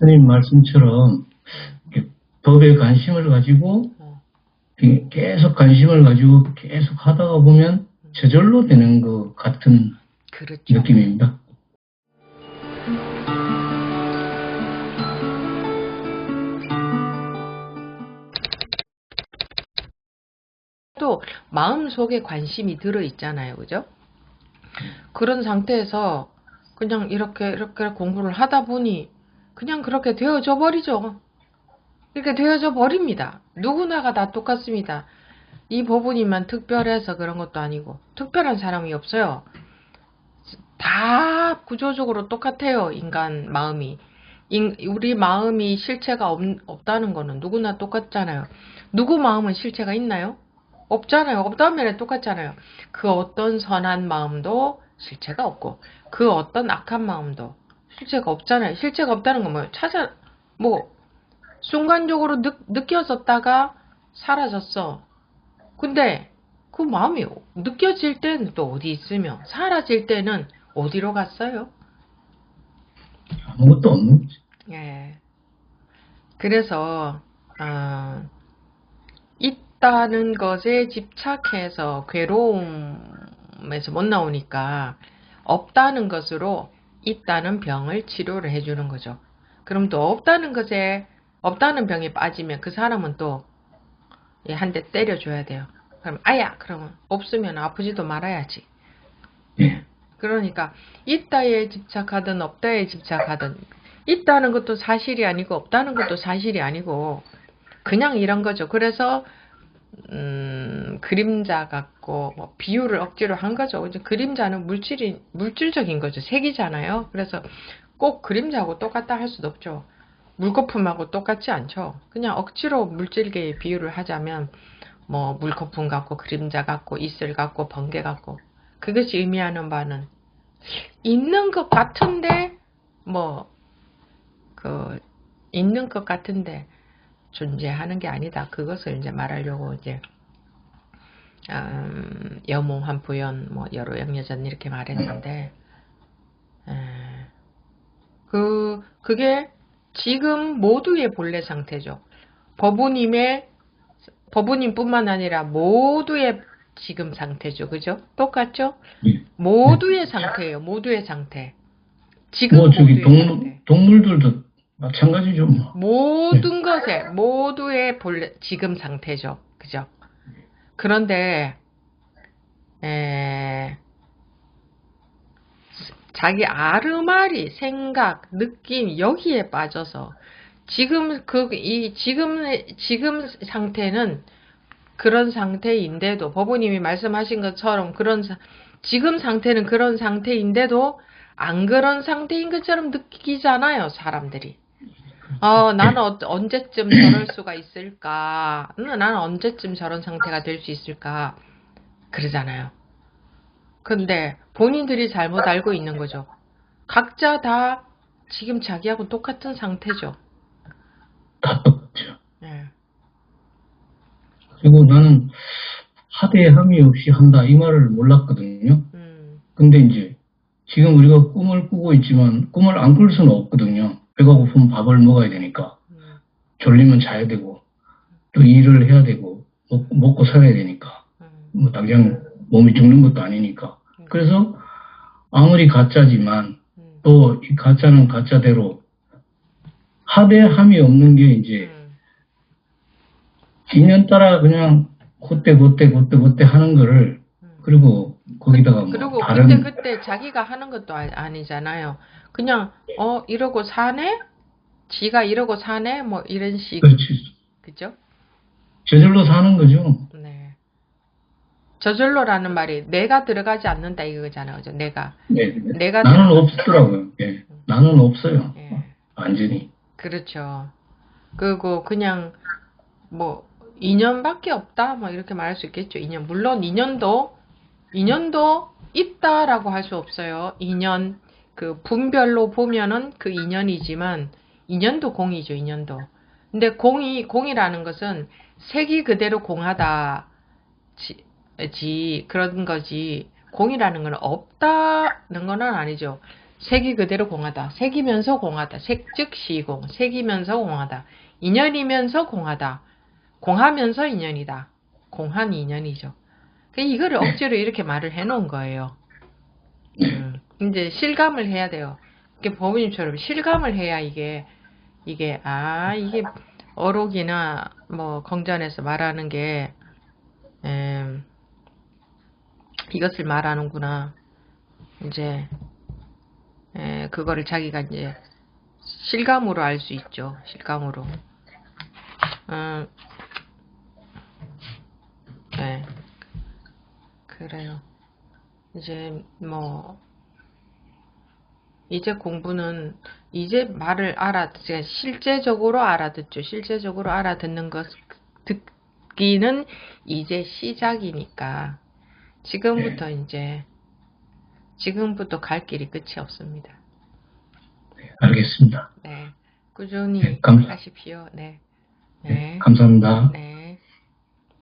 스님 말씀처럼 법에 관심을 가지고 계속 관심을 가지고 계속 하다가 보면 저절로 되는 것 같은 그렇죠. 느낌입니다. 또 마음속에 관심이 들어 있잖아요. 그죠? 그런 상태에서 그냥 이렇게 이렇게 공부를 하다 보니 그냥 그렇게 되어져 버리죠. 이렇게 되어져 버립니다. 누구나가 다 똑같습니다. 이 법은이만 특별해서 그런 것도 아니고 특별한 사람이 없어요. 다 구조적으로 똑같아요. 인간 마음이. 인- 우리 마음이 실체가 없, 없다는 거는 누구나 똑같잖아요. 누구 마음은 실체가 있나요? 없잖아요. 없다면 똑같잖아요. 그 어떤 선한 마음도 실체가 없고, 그 어떤 악한 마음도 실체가 없잖아요. 실체가 없다는 건 뭐예요? 찾아, 뭐, 순간적으로 느, 느껴졌다가 사라졌어. 근데 그 마음이 느껴질 때는 또 어디 있으며, 사라질 때는 어디로 갔어요? 아무것도 없는 거죠. 예. 그래서, 아, 있다는 것에 집착해서 괴로움에서 못 나오니까 없다는 것으로 있다는 병을 치료를 해주는 거죠. 그럼 또 없다는 것에, 없다는 병에 빠지면 그 사람은 또 한 대 때려줘야 돼요. 그럼, 아야! 그러면 없으면 아프지도 말아야지. 예. 그러니까 있다에 집착하든 없다에 집착하든 있다는 것도 사실이 아니고 없다는 것도 사실이 아니고 그냥 이런 거죠. 그래서 음, 그림자 같고 뭐 비유를 억지로 한 거죠. 그림자는 물질이 물질적인 거죠. 색이잖아요. 그래서 꼭 그림자하고 똑같다 할 수도 없죠. 물거품하고 똑같지 않죠. 그냥 억지로 물질계의 비유를 하자면 뭐 물거품 같고 그림자 같고 이슬 같고 번개 같고 그것이 의미하는 바는 있는 것 같은데 뭐 그 있는 것 같은데 존재하는 게 아니다. 그것을 이제 말하려고 이제 음, 여몽한 부연 뭐 여로 양여전 이렇게 말했는데 에, 그 그게 지금 모두의 본래 상태죠. 법우님의 법우님뿐만 아니라 모두의 지금 상태죠. 그죠? 똑같죠? 예. 모두의 상태예요. 모두의 상태. 지금 뭐 저기 동물. 동물들도 마찬가지죠. 뭐. 모든 것에 모두의 본래 지금 상태죠. 그죠? 그런데 에, 자기 아르마리 생각 느낌 여기에 빠져서 지금 그 이 지금 지금 상태는 그런 상태인데도 법원님이 말씀하신 것처럼 그런 사- 지금 상태는 그런 상태인데도 안 그런 상태인 것처럼 느끼잖아요 사람들이. 어, 나는 어, 언제쯤 저럴 수가 있을까? 음, 나는 언제쯤 저런 상태가 될 수 있을까? 그러잖아요. 근데 본인들이 잘못 알고 있는 거죠. 각자 다 지금 자기하고 똑같은 상태죠. 예. 그리고 나는 하되 함이 없이 한다 이 말을 몰랐거든요. 음, 근데 이제 지금 우리가 꿈을 꾸고 있지만 꿈을 안 꿀 수는 없거든요. 배가 고프면 밥을 먹어야 되니까. 음, 졸리면 자야 되고 또 일을 해야 되고 먹, 먹고 살아야 되니까. 음, 뭐 당장 몸이 죽는 것도 아니니까. 그래서 아무리 가짜지만 음, 또이 가짜는 가짜대로 하되 함이 없는 게 이제 음, 인연 따라 그냥 그때 그때 그때 그때 하는 거를 음. 그리고 거기다가 뭐 그리고 다른 그때 그때 자기가 하는 것도 아- 아니 잖아요. 그냥 어 이러고 사네? 지가 이러고 사네? 뭐 이런 식 그렇지 그죠? 저절로 사는 거죠. 네. 저절로라는 말이 내가 들어가지 않는다 이거잖아요. 그죠? 내가 네. 내가 나는 들어가- 없더라고요. 예. 나는 없어요. 예. 완전히. 그렇죠. 그리고 그냥 뭐 인연밖에 없다 뭐 이렇게 말할 수 있겠죠. 인연 물론 인연도 인연도 있다라고 할 수 없어요. 인연 그 분별로 보면은 그 인연이지만 인연도 공이죠. 인연도. 근데 공이 공이라는 것은 색이 그대로 공하다 지, 지 그런 거지 공이라는 건 없다는 건 아니죠. 색이 그대로 공하다. 색이면서 공하다. 색 즉 시공. 색이면서 공하다. 인연이면서 공하다. 공하면서 인연이다. 공한 인연이죠. 그 이거를 억지로 이렇게 말을 해놓은 거예요. 음, 이제 실감을 해야 돼요. 이게 법원님처럼 실감을 해야 이게 이게 아 이게 어록이나 뭐 경전에서 말하는 게 음, 이것을 말하는구나. 이제 에, 그거를 자기가 이제 실감으로 알 수 있죠. 실감으로. 음, 네. 그래요. 이제 뭐 이제 공부는 이제 말을 알아 제가 실제적으로 알아듣죠. 실제적으로 알아듣는 것 듣기는 이제 시작이니까 지금부터 이제 지금부터 갈 길이 끝이 없습니다. 알겠습니다. 네. 꾸준히 네, 감- 하십시오. 네. 네, 네. 감사합니다. 네.